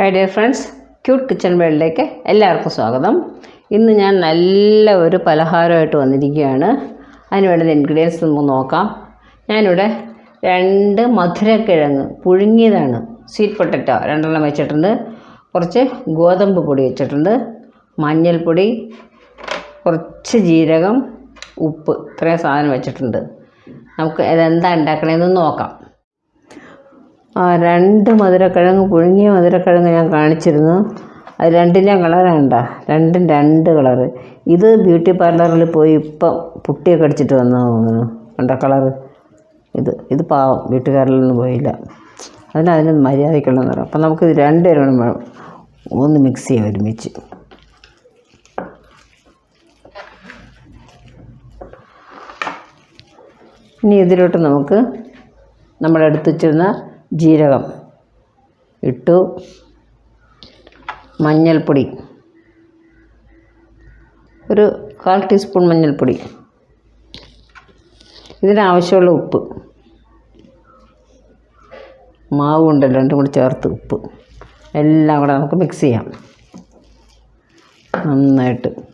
Hi dear friends cute kitchen വേൾഡിലേക്ക് എല്ലാവർക്കും സ്വാഗതം. ഇന്ന് ഞാൻ നല്ല ഒരു പലഹാരമായിട്ട് വന്നിരിക്കുകയാണ്. അതിന് വേണ്ടുന്ന ഇൻഗ്രീഡിയൻസ് നമുക്ക് നോക്കാം. ഞാനിവിടെ രണ്ട് മധുരക്കിഴങ്ങ് പുഴുങ്ങിയതാണ്. സ്വീറ്റ് പൊട്ടറ്റോ രണ്ടെണ്ണം വെച്ചിട്ടുണ്ട്. കുറച്ച് ഗോതമ്പ് പൊടി വെച്ചിട്ടുണ്ട്. മഞ്ഞൾപ്പൊടി കുറച്ച് ജീരകം ഉപ്പ് ഇത്രയും സാധനം വെച്ചിട്ടുണ്ട്. നമുക്ക് ഇതെന്താ ഉണ്ടാക്കണമെന്ന് നോക്കാം. ആ രണ്ട് മധുരക്കിഴങ്ങ് പുഴുങ്ങിയ മധുരക്കിഴങ്ങ് ഞാൻ കാണിച്ചിരുന്നു. അത് രണ്ടിന്റെയും കളറാണ്ട രണ്ടും രണ്ട് കളറ് ഇത് ബ്യൂട്ടി പാർലറിൽ പോയി ഇപ്പം പുട്ടിയൊക്കെ അടിച്ചിട്ട് വന്നു തോന്നുന്നു. കണ്ട കളറ് ഇത് ഇത് പാവം. ബ്യൂട്ടി പാർലറിൽ പോയില്ല. അതിന് അതിന് മര്യാദയ്ക്കുള്ള നിറം അപ്പം നമുക്ക് ഇത് രണ്ടുപേരും വേണം. ഒന്ന് മിക്സ് ചെയ്യാം ഒരുമിച്ച്. ഇനി ഇതിലോട്ട് നമുക്ക് നമ്മുടെ അടുത്ത് ജീരകം ഇട്ടു. മഞ്ഞൾപ്പൊടി. ഒരു കാൽ ടീസ്പൂൺ മഞ്ഞൾപ്പൊടി. ഇതിനാവശ്യമുള്ള ഉപ്പ്. മാവ് ഉണ്ടല്ലോ രണ്ടും കൂടി ചേർത്ത് ഉപ്പ്. എല്ലാം കൂടെ നമുക്ക് മിക്സ് ചെയ്യാം. നന്നായിട്ട്.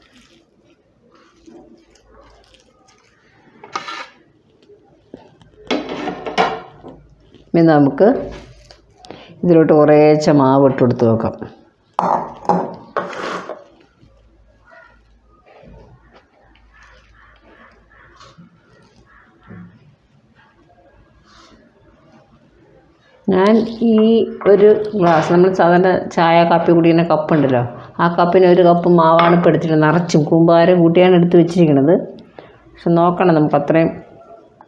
ഇനി നമുക്ക് ഇതിലോട്ട് കുറേശ്ശെ മാവ് ഇട്ട് കൊടുത്ത് നോക്കാം. ഞാൻ ഈ ഒരു ഗ്ലാസ് നമ്മൾ സാധാരണ ചായ കാപ്പി കുടിക്കുന്ന കപ്പ് ഉണ്ടല്ലോ ആ കപ്പിന് ഒരു കപ്പ് മാവാണ് ഇപ്പോൾ എടുത്തിട്ട് നിറച്ചും കൂമ്പാരം കൂട്ടിയാണ് എടുത്ത് വെച്ചിരിക്കുന്നത് പക്ഷെ നോക്കണം നമുക്ക് അത്രയും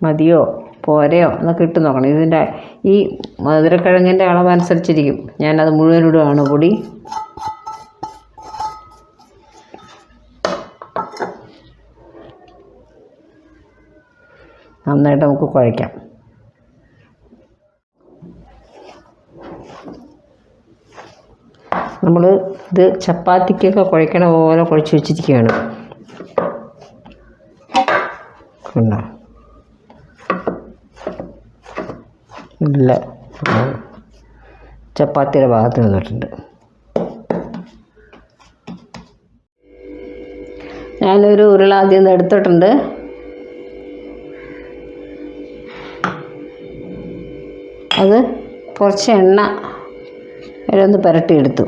മതിയോ? പോരയോ എന്നൊക്കെ ഇട്ട് നോക്കണം. ഇതിന്റെ ഈ മധുരക്കിഴങ്ങിന്റെ അളവനുസരിച്ചിരിക്കും ഞാനത് മുഴുവൻ ഇടുകയാണ് പൊടി. നന്നായിട്ട് നമുക്ക് കുഴയ്ക്കാം. നമ്മൾ ഇത് ചപ്പാത്തിക്കൊക്കെ കുഴക്കണ പോലെ കുഴച്ച് വെച്ചിരിക്കുകയാണ്. കണ്ടോ? ഇല്ല. ചപ്പാത്തിയുടെ ഭാഗത്ത് നിന്നിട്ടുണ്ട്. ഞാനൊരു ഉരുള ആദ്യം എടുത്തിട്ടുണ്ട്. അത് കുറച്ച് എണ്ണ ഒന്ന് പുരട്ടിയെടുത്തു.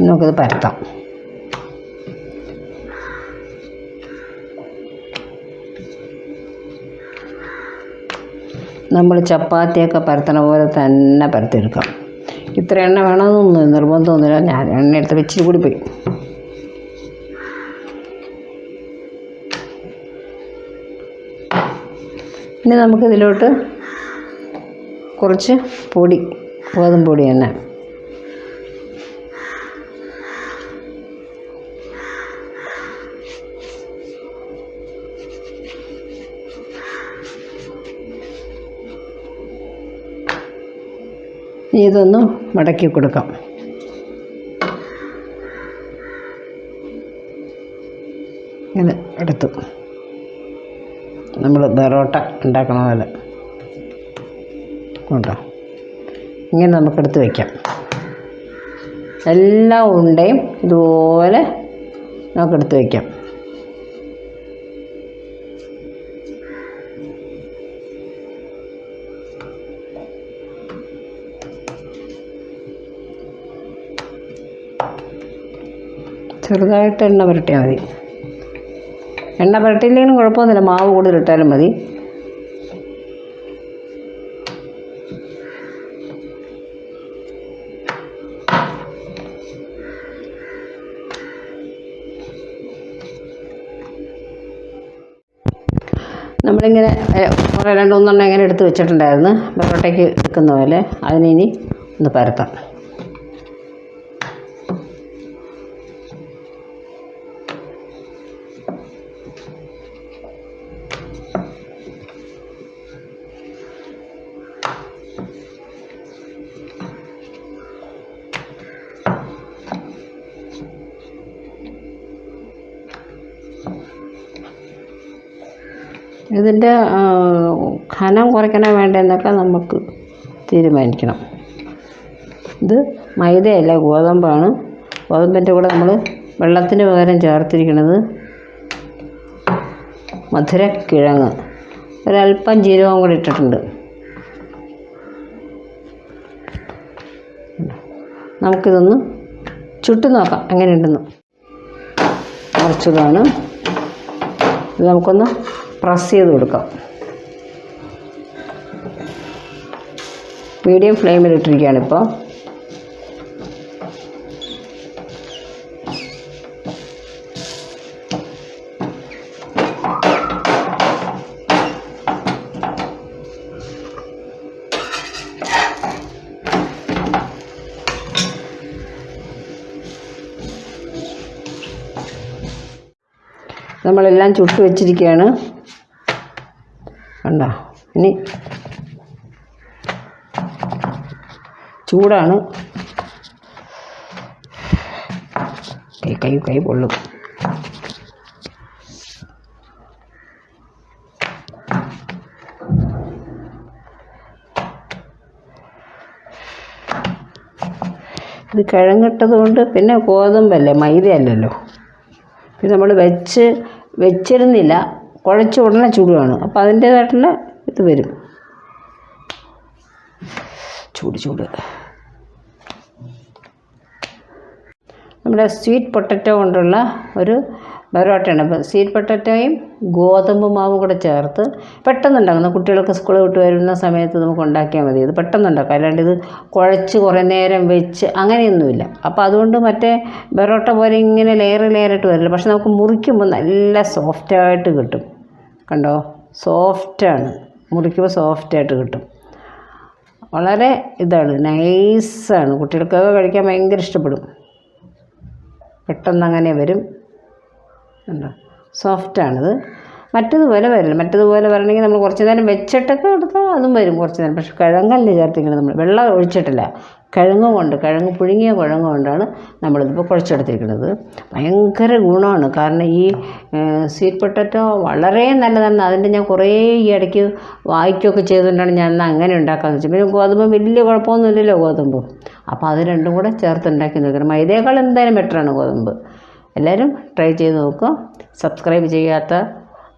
നമുക്കത് പരത്താം. നമ്മൾ ചപ്പാത്തിയൊക്കെ പരത്തണ പോലെ തന്നെ പരത്തിയെടുക്കാം. ഇത്ര എണ്ണ വേണമെന്നൊന്നും നിർബന്ധമൊന്നുമില്ല. ഞാൻ എണ്ണ എടുത്ത് വെച്ചിട്ട് കൂടി പോയി. ഇനി നമുക്കിതിലോട്ട് കുറച്ച് പൊടി ഗോതമ്പ് പൊടി തന്നെ. ഇതൊന്ന് മടക്കി കൊടുക്കാം. ഇങ്ങനെ എടുത്തു. നമ്മൾ ബെറോട്ട ഉണ്ടാക്കണ പോലെ. ഉണ്ടോ? ഇങ്ങനെ നമുക്കെടുത്ത് വയ്ക്കാം എല്ലാ ഉണ്ടയും ഇതുപോലെ നമുക്കെടുത്ത് വയ്ക്കാം ചെറുതായിട്ട് എണ്ണ പുരട്ടിയാൽ മതി. എണ്ണ പുരട്ടിയില്ലെങ്കിലും കുഴപ്പമൊന്നുമില്ല. മാവ് കൂടുതലിട്ടാലും മതി. നമ്മളിങ്ങനെ കുറേ രണ്ട് മൂന്നെണ്ണം ഇങ്ങനെ എടുത്ത് വെച്ചിട്ടുണ്ടായിരുന്നു. പൊറോട്ടയ്ക്ക് എടുക്കുന്ന പോലെ. അതിനിനി ഒന്ന് പരത്താം. ഇതിന്റെ ഘനം കുറയ്ക്കണോ വേണ്ടെന്നൊക്കെ നമുക്ക് തീരുമാനിക്കണം. ഇത് മൈദയല്ല ഗോതമ്പാണ്. ഗോതമ്പിന്റെ കൂടെ നമ്മൾ വെള്ളത്തിന് പകരം ചേർത്തിരിക്കുന്നത് മധുരക്കിഴങ്ങ്. ഒരല്പം ജീരകവും കൂടി ഇട്ടിട്ടുണ്ട്. നമുക്കിതൊന്ന് ചുട്ടു നോക്കാം എങ്ങനെയുണ്ടെന്ന്. കുറച്ചതാണ്. ഇത് നമുക്കൊന്ന് പ്രസ് ചെയ്ത് കൊടുക്കാം. മീഡിയം ഫ്ലെയിമിൽ നമ്മളെല്ലാം ചുട്ട് വെച്ചിരിക്കുകയാണ്. കണ്ടോ? ഇനി ചൂടാണ്. കൈ കൈ കൈ പൊള്ളും. ഇത് കിഴങ്ങിട്ടത് കൊണ്ട് പിന്നെ ഗോതമ്പല്ലേ? മൈദയല്ലല്ലോ. ഇത് നമ്മൾ വെച്ച് വെച്ചിരുന്നില്ല. കുഴച്ച് ഉടനെ ചൂടുകയാണ് അപ്പോൾ അതിന്റേതായിട്ടുള്ള ഇത് വരും. ചൂട് ചൂട്. നമ്മുടെ സ്വീറ്റ് പൊട്ടറ്റോ കൊണ്ടുള്ള ഒരു ബരോട്ടയാണ് അപ്പോൾ സ്വീറ്റ് പൊട്ടറ്റോയും ഗോതമ്പ് മാവും കൂടെ ചേർത്ത് പെട്ടെന്നുണ്ടാക്കുന്ന കുട്ടികൾക്ക് സ്കൂളിൽ വിട്ട് വരുന്ന സമയത്ത് നമുക്ക് ഉണ്ടാക്കിയാൽ മതി. ഇത് പെട്ടെന്നുണ്ടാക്കും. അല്ലാണ്ട് ഇത് കുഴച്ച് കുറേ നേരം വെച്ച് അങ്ങനെയൊന്നുമില്ല. അപ്പോൾ അതുകൊണ്ട് മറ്റേ ബറോട്ട പോലെ ഇങ്ങനെ ലെയർ ലെയറായിട്ട് വരില്ല. പക്ഷെ നമുക്ക് മുറിക്കുമ്പോൾ നല്ല സോഫ്റ്റായിട്ട് കിട്ടും. കണ്ടോ? സോഫ്റ്റാണ് മുറിക്കുമ്പോൾ സോഫ്റ്റായിട്ട് കിട്ടും. വളരെ ഇതാണ്. നൈസാണ് കുട്ടികൾക്കൊക്കെ കഴിക്കാൻ ഭയങ്കര ഇഷ്ടപ്പെടും. പെട്ടെന്ന് അങ്ങനെ വരും. കണ്ടോ സോഫ്റ്റാണിത് മറ്റതുപോലെ വരില്ല. മറ്റതുപോലെ വരണമെങ്കിൽ നമ്മൾ കുറച്ച് നേരം വെച്ചിട്ടൊക്കെ എടുത്താൽ അതും വരും കുറച്ച് നേരം. പക്ഷെ കിഴങ്ങല്ല ചേർത്തിങ്ങനെ നമ്മൾ വെള്ളം ഒഴിച്ചിട്ടില്ല. കിഴങ്ങ് കൊണ്ട് കിഴങ്ങ് പുഴുങ്ങിയ കിഴങ്ങ് കൊണ്ടാണ് നമ്മളിതിപ്പോൾ കുഴച്ചെടുത്തിരിക്കുന്നത്. ഭയങ്കര ഗുണമാണ്. കാരണം ഈ സ്വീറ്റ് പൊട്ടറ്റോ വളരെ നല്ലതാണ്. അതിന്റെ ഞാൻ കുറേ ഈ ഇടയ്ക്ക് വായിക്കുകയൊക്കെ ചെയ്തുകൊണ്ടാണ് ഞാൻ എന്നാൽ അങ്ങനെ ഉണ്ടാക്കാമെന്ന് വെച്ചാൽ പിന്നെ ഗോതമ്പ് വലിയ കുഴപ്പമൊന്നുമില്ലല്ലോ ഗോതമ്പ്. അപ്പോൾ അത് രണ്ടും കൂടെ ചേർത്ത് ഉണ്ടാക്കി നോക്കണം. മൈദയേക്കാൾ എന്തായാലും ബെറ്ററാണ് ഗോതമ്പ്. എല്ലാവരും ട്രൈ ചെയ്ത് നോക്കുക. സബ്സ്ക്രൈബ് ചെയ്യാത്ത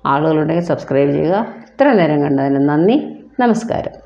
ആളുകളുണ്ടെങ്കിൽ സബ്സ്ക്രൈബ് ചെയ്യുക. ഇത്ര നേരം കണ്ടതിന് നന്ദി. നമസ്കാരം.